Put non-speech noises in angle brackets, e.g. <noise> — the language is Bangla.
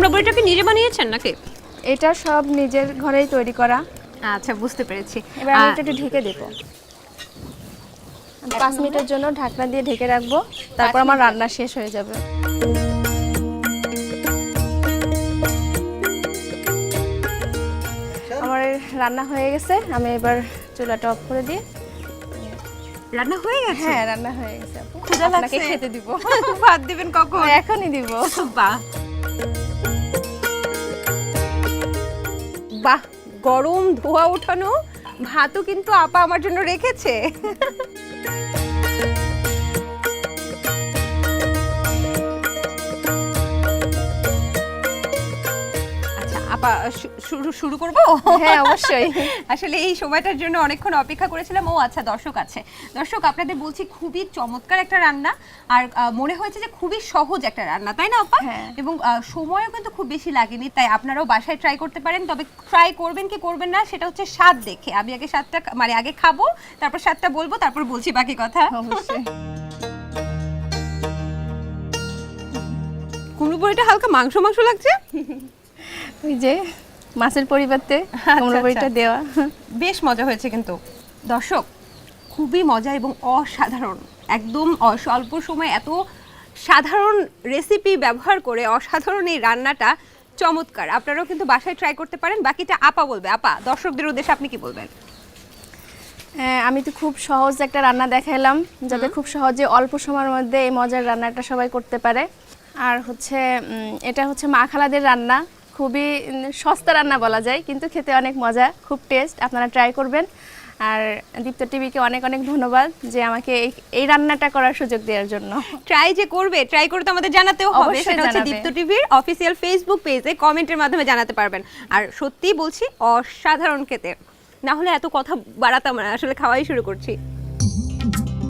কুমড়া বড়িটা কি নিজে বানিয়েছেন নাকি? এটা সব নিজের ঘরেই তৈরি করা। আচ্ছা বুঝতে পেরেছি। এবার আমি এটা একটু ঢেকে দেবো। পাঁচ মিনিটের জন্য ঢাকনা দিয়ে ঢেকে রাখব তারপর আমার রান্না শেষ হয়ে যাবে। আমার রান্না হয়ে গেছে আমি এবার চুলাটা অফ করে দিই। রান্না হয়ে গেছে? হ্যাঁ রান্না হয়ে গেছে আপু? খেতে দিব। <laughs> ভাত দিবেন কখন? এখনই দিব। বাহ। বাহ গরম ধোয়া উঠানো ভাতও কিন্তু আপা আমার জন্য রেখেছে। আপা শুরু শুরু করব? হ্যাঁ অবশ্যই। <laughs> আসলে এই সময়টার জন্য অনেকক্ষণ অপেক্ষা করেছিলাম। ও আচ্ছা দর্শক আছে। দর্শক আপনাদের বলছি খুবই চমৎকার একটা রান্না। আর মনে হয়েছে যে খুবই সহজ একটা রান্না তাই না আপা? হ্যাঁ। এবং সময়ও কিন্তু খুব বেশি লাগেনি তাই আপনারাও বাসায় ট্রাই করতে পারেন। তবে ট্রাই করবেন কি করবেন না সেটা হচ্ছে স্বাদ দেখে। আমি আগে স্বাদটা মানে আগে খাব তারপর স্বাদটা বলব তারপর বলছি বাকি কথা। অবশ্যই। কুমড়ো বড়িটা হালকা মাংস মাংস লাগছে? <laughs> ওই যে মাছের পরিবর্তে কুমড়ো আচ্ছা। বড়িটা দেওয়া। বেশ মজা হয়েছে কিন্তু। দর্শক খুবই মজা এবং অসাধারণ। একদম অ- স্বল্প সময় এত সাধারণ রেসিপি ব্যবহার করে অসাধারণ এই রান্নাটা চমৎকার। আপনারাও কিন্তু বাসায় ট্রাই করতে পারেন। বাকিটা আপা বলবে। আপা দর্শকদের উদ্দেশ্যে আপনি কি বলবেন? হ্যাঁ আমি তো খুব সহজ একটা রান্না দেখাইলাম যাতে খুব সহজে অল্প সময়ের মধ্যে এই মজার রান্নাটা সবাই করতে পারে। আর হচ্ছে এটা হচ্ছে মা খালাদের রান্না। খুবই সস্তা রান্না বলা যায় কিন্তু খেতে অনেক মজা খুব টেস্ট আপনারা ট্রাই করবেন। আর দীপ্ত টিভিকে অনেক অনেক ধন্যবাদ যে আমাকে এই- রান্নাটা করার সুযোগ দেওয়ার জন্য। ট্রাই যে করবে ট্রাই করে তো আমাদের জানাতেও হবে সেটা হচ্ছে। দীপ্ত টিভির অফিসিয়াল ফেসবুক পেজে কমেন্টের মাধ্যমে জানাতে পারবেন। আর সত্যিই বলছি অসাধারণ খেতে। না হলে এত কথা বাড়াতাম না আসলে খাওয়াই শুরু করছি।